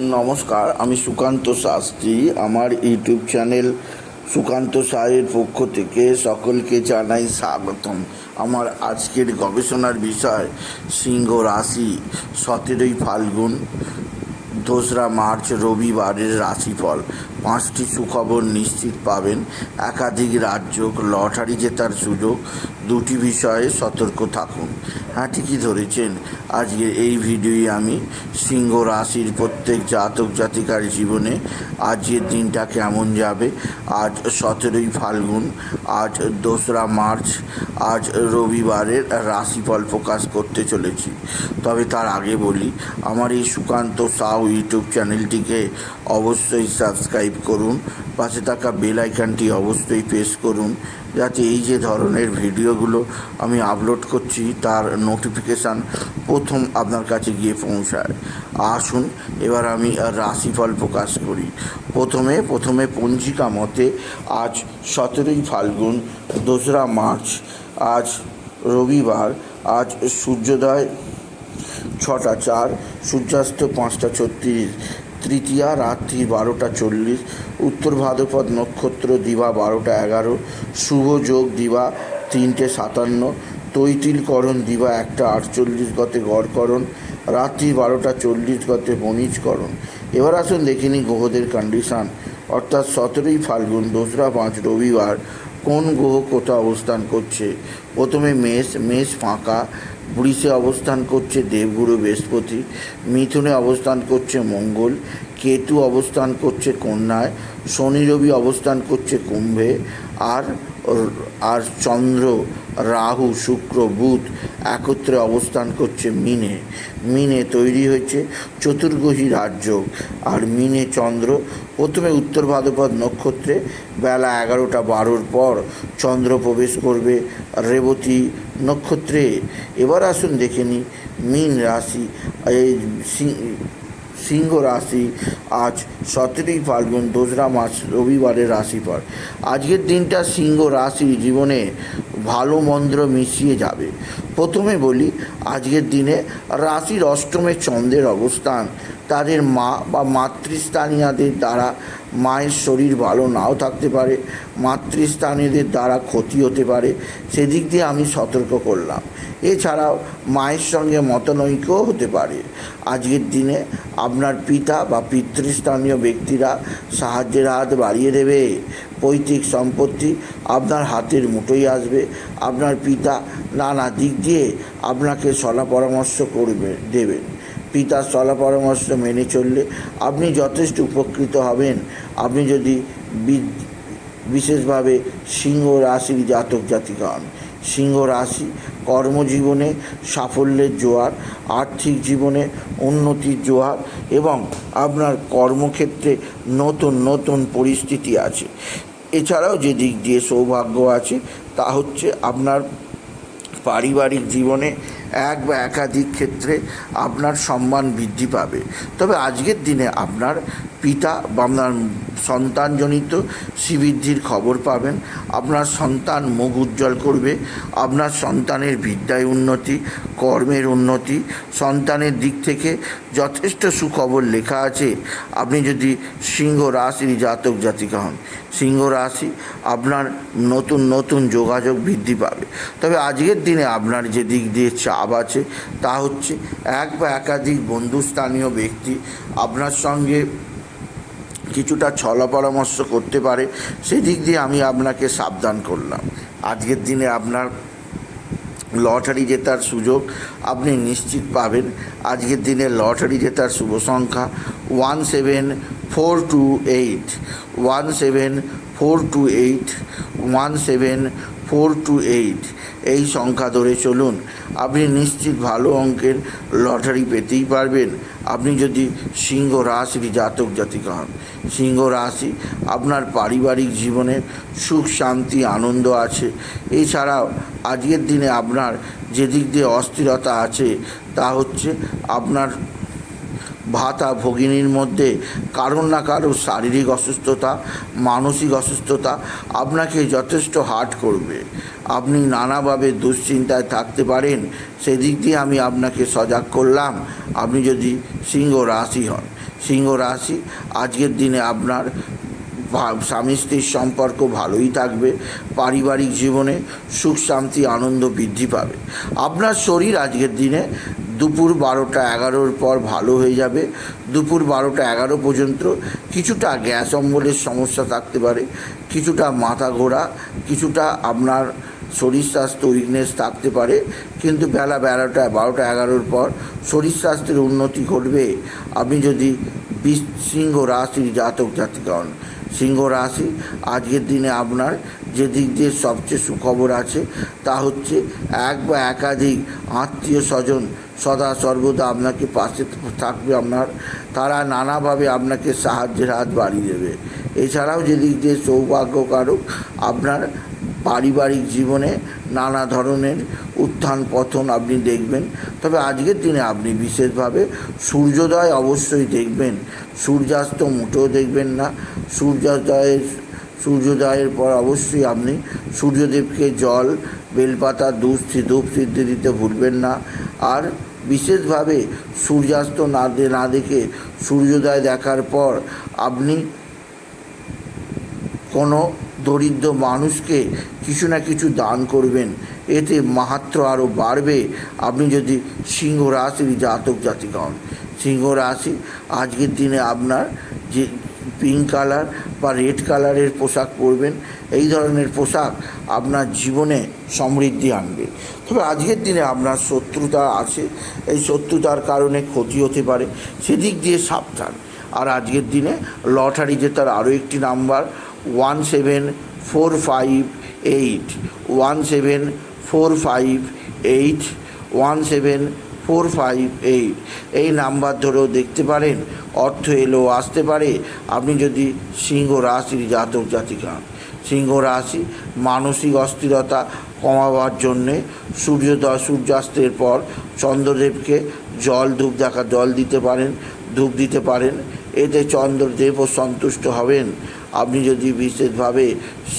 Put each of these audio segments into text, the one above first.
নমস্কার, আমি সুকান্ত শাস্ত্রী। আমার ইউটিউব চ্যানেল সুকান্ত সাহের পক্ষ থেকে সকলকে জানাই স্বাগতম। আমার আজকের গবেষণার বিষয় সিংহ রাশি, সতেরোই ফাল্গুন, দোসরা মার্চ, রবিবারের রাশিফল। পাঁচটি সুখবর নিশ্চিত পাবেন। একাধিক রাজ্য লটারি জেতার সুযোগ দুটি বিষয়ে সতর্ক থাকুন। হ্যাঁ ঠিকই ধরেছেন। আজকে এই ভিডিওই আমি সিংহ রাশির প্রত্যেক জাতক জাতিকার জীবনে আজকের দিনটা কেমন যাবে? আজ সতেরোই ফাল্গুন, আজ দোসরা মার্চ, আজ রবিবারের রাশিফল প্রকাশ করতে চলেছি। তবে তার আগে বলি, আমার এই সুকান্ত সাউ ইউটিউব চ্যানেলটিকে অবশ্যই সাবস্ক্রাইব করুন, পাশে থাকা বেল আইকনটি অবশ্যই প্রেস করুন, যাতে এই যে ধরনের ভিডিওগুলো আমি আপলোড করছি, তার নোটিফিকেশান প্রথম আপনার কাছে গিয়ে পৌঁছায়। আসুন, এবার আমি রাশিফল প্রকাশ করি। প্রথমে প্রথমে পঞ্জিকা মতে আজ সতেরোই ফাল্গুন, দোসরা মার্চ, আজ রবিবার, আজ সূর্যোদয় ছটা চার, সূর্যাস্ত পাঁচটা ছত্রিশ, তৃতীয়া রাত্রি বারোটা চল্লিশ, উত্তর ভাদ্রপদ নক্ষত্র দিবা বারোটা এগারো, শুভ যোগ দিবা তিনটে সাতান্ন। তৈতিলকরণ দিবা একটা আটচল্লিশ গতে গড়করণ রাত্রি বারোটা চল্লিশ গতে বণিজকরণ এবার আসুন দেখে নিই গ্রহদের কন্ডিশান অর্থাৎ সতেরোই ফাল্গুন, দোসরা পাঁচ, রবিবার কোন গ্রহ কোথাও অবস্থান করছে? প্রথমে মেষ মেষ ফাঁকা, বৃষে অবস্থান করছে দেবগুরু বৃহস্পতি, মিথুনে অবস্থান করছে মঙ্গল, কেতু অবস্থান করছে কন্যায়, শনি রবি অবস্থান করছে কুম্ভে, আর আর চন্দ্র, রাহু, শুক্র, বুধ একত্রে অবস্থান করছে মিনে। মিনে তৈরি হয়েছে চতুর্গ্রহী রাজ্য আর মিনে চন্দ্র প্রথমে উত্তর ভাদ্রপদ নক্ষত্রে বেলা এগারোটা বারোর পর চন্দ্র প্রবেশ করবে রেবতী নক্ষত্রে। এবার আসুন দেখে নিই, মীন রাশি, এই সিংহ রাশি আজ সতেরোই ফাল্গুন, দোসরা মাস রবিবারের রাশিফল। আজকের দিনটা সিংহ রাশি জীবনে ভালো মন্দ মিশিয়ে যাবে। প্রথমে বলি, আজকের দিনে রাশির অষ্টমে চন্দ্রের অবস্থান। তাদের মা বা মাতৃস্থানীয়দের দ্বারা মায়ের শরীর ভালো নাও থাকতে পারে মাতৃস্থানীয়দের দ্বারা ক্ষতি হতে পারে, সেদিক দিয়ে আমি সতর্ক করলাম। এছাড়াও মায়ের সঙ্গে মতনৈক্যও হতে পারে। আজকের দিনে আপনার পিতা বা পিতৃস্থানীয় ব্যক্তিরা সাহায্যের হাত বাড়িয়ে দেবে, পৈতৃক সম্পত্তি আপনার হাতের মুঠোই আসবে, আপনার পিতা নানা দিক দিয়ে আপনাকে সলা পরামর্শ করবে, দেবেন। পিতার সলা পরামর্শ মেনে চললে আপনি যথেষ্ট উপকৃত হবেন। আপনি যদি বিশেষভাবে সিংহ রাশির জাতক জাতিকা হন। সিংহ রাশি কর্মজীবনে সাফল্যের জোয়ার, আর্থিক জীবনে উন্নতির জোয়ার এবং আপনার কর্মক্ষেত্রে নতুন নতুন পরিস্থিতি আছে। এছাড়াও যে দিক দিয়ে সৌভাগ্য আছে তা হচ্ছে আপনার পারিবারিক জীবনে এক বা একাধিক ক্ষেত্রে আপনার সম্মান বৃদ্ধি পাবে। তবে আজকের দিনে আপনার পিতা বা আপনার সন্তানজনিত শ্রীবৃদ্ধির খবর পাবেন। আপনার সন্তান মুখ উজ্জ্বল করবে। আপনার সন্তানের বিদ্যায় উন্নতি, কর্মের উন্নতি, সন্তানের দিক থেকে যথেষ্ট সুখবর লেখা আছে। আপনি যদি সিংহ রাশির জাতক জাতিকা হন, সিংহ রাশি আপনার নতুন নতুন যোগাযোগ বৃদ্ধি পাবে। তবে আজকের দিনে আপনার যে দিক দিয়ে চাপ আছে, তা হচ্ছে এক বা একাধিক বন্ধুস্থানীয় ব্যক্তি আপনার সঙ্গে কিছুটা ছলা পরামর্শ করতে পারে, সেদিক দিয়ে আমি আপনাকে সাবধান করলাম। আজকের দিনে আপনার লটারি জেতার সুযোগ আপনি নিশ্চিত পাবেন। আজকের দিনে লটারি জেতার শুভ সংখ্যা one seven four two eight. One seven four two eight, one seven four two eight, এই সংখ্যা ধরে চলুন। আপনি নিশ্চিত ভালো অঙ্কের লটারি পেতেই পারবেন। আপনি যদি সিংহ রাশির জাতক, জাতিকা হন, সিংহ রাশি আপনার পারিবারিক জীবনে সুখ, শান্তি, আনন্দ আছে। এছাড়াও আজকের দিনে আপনার যে দিক দিয়ে অস্থিরতা আছে, তা হচ্ছে আপনার ভাতা ভগিনীর মধ্যে কারোর না কারও শারীরিক অসুস্থতা, মানসিক অসুস্থতা আপনাকে যথেষ্ট হার্ট করবে। আপনি নানাভাবে দুশ্চিন্তায় থাকতে পারেন, সেদিক দিয়ে আমি আপনাকে সজাগ করলাম। আপনি যদি সিংহ রাশি হন, সিংহ রাশি আজকের দিনে আপনার স্বামী স্ত্রীর সম্পর্ক ভালোই থাকবে, পারিবারিক জীবনে সুখ, শান্তি, আনন্দ বৃদ্ধি পাবে। আপনার শরীর আজকের দিনে দুপুর বারোটা এগারোর পর ভালো হয়ে যাবে। দুপুর বারোটা এগারো পর্যন্ত কিছুটা গ্যাস অম্বলের সমস্যা থাকতে পারে, কিছুটা মাথা ঘোরা, কিছুটা আপনার শরীর স্বাস্থ্য উইকনেস থাকতে পারে, কিন্তু বেলা বারোটা বারোটা এগারোর পর শরীর স্বাস্থ্যের উন্নতি ঘটবে। আপনি যদি সিংহ রাশির জাতক জাতিকা হন সিংহ রাশি। আজকের দিনে আপনার যে দিক দিয়ে সবচেয়ে সুখবর আছে, তা হচ্ছে এক বা একাধিক আত্মীয় স্বজন সদা সর্বদা আপনাকে পাশে থাকবে আপনার। তারা নানাভাবে আপনাকে সাহায্যের হাত বাড়িয়ে দেবে। এছাড়াও যেদিক দিয়ে সৌভাগ্যকারক আপনার পারিবারিক জীবনে নানা ধরনের উত্থান পতন আপনি দেখবেন। তবে আজকের দিনে আপনি বিশেষভাবে সূর্যোদয় অবশ্যই দেখবেন। সূর্যাস্ত মোটেও দেখবেন না। সূর্যোদয়ের সূর্যোদয়ের পর অবশ্যই আপনি সূর্যদেবকে জল, বেলপাতা, দুধ ধূপ সিদ্ধি দিতে ভুলবেন না। আর বিশেষভাবে সূর্যাস্ত না না দেখে সূর্যোদয় দেখার পর আপনি কোনো দরিদ্র মানুষকে কিছু না কিছু দান করবেন। এতে মাহাত্র আরও বাড়বে। আপনি যদি সিংহ রাশির জাতক জাতিকা সিংহ রাশি আজকের দিনে আপনার যে পিঙ্ক কালার বা রেড কালারের পোশাক পরবেন, এই ধরনের পোশাক আপনার জীবনে সমৃদ্ধি আনবে। তবে আজকের দিনে আপনার শত্রুতা আছে। এই শত্রুতার কারণে ক্ষতি হতে পারে। সেদিক দিয়ে সাবধান। আর আজকের দিনে লটারি জেতার আরও একটি number one seven four five eight one seven four five eight one seven four five eight এই নাম্বার ধরেও দেখতে পারেন, অর্থ এলেও আসতে পারে। আপনি যদি সিংহ রাশির জাতক জাতিকা, সিংহ রাশি মানসিক অস্থিরতা কমাবার জন্যে সূর্যোদয়, সূর্যাস্তের পর চন্দ্রদেবকে জল ধূপ দেখা, জল দিতে পারেন, ধূপ দিতে পারেন। এতে চন্দ্রদেবও সন্তুষ্ট হবেন। আপনি যদি বিশেষভাবে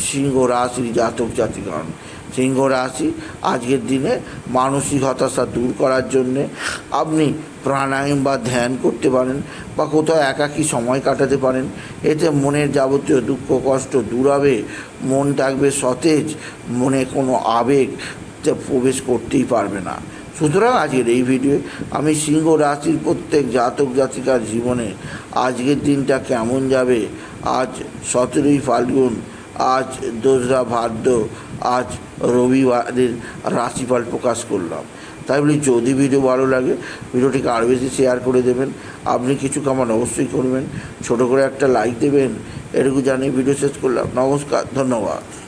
সিংহ রাশির জাতক জাতিকা হন, সিংহ রাশি আজকের দিনে মানসিক হতাশা দূর করার জন্যে আপনি প্রাণায়াম বা ধ্যান করতে পারেন বা কোথাও একাকী সময় কাটাতে পারেন। এতে মনের যাবতীয় দুঃখ, কষ্ট দূর হবে, মন থাকবে সতেজ, মনে কোনো আবেগ প্রবেশ করতেই পারবে না। সুতরাং আজকের এই ভিডিও আমি সিংহ রাশির প্রত্যেক জাতক জাতিকার জীবনে আজকের দিনটা কেমন যাবে আজ সতেরোই ফাল্গুন, আজ দোসরা ভাদ্র, আজ রবিবারের রাশিফল প্রকাশ করলাম। তাই বলি, যদি ভিডিও ভালো লাগে, ভিডিওটিকে আরও বেশি শেয়ার করে দেবেন। আপনি কিছু কামান অবশ্যই করবেন। ছোট করে একটা লাইক দেবেন। এটুকু জানিয়ে ভিডিও শেষ করলাম। নমস্কার, ধন্যবাদ।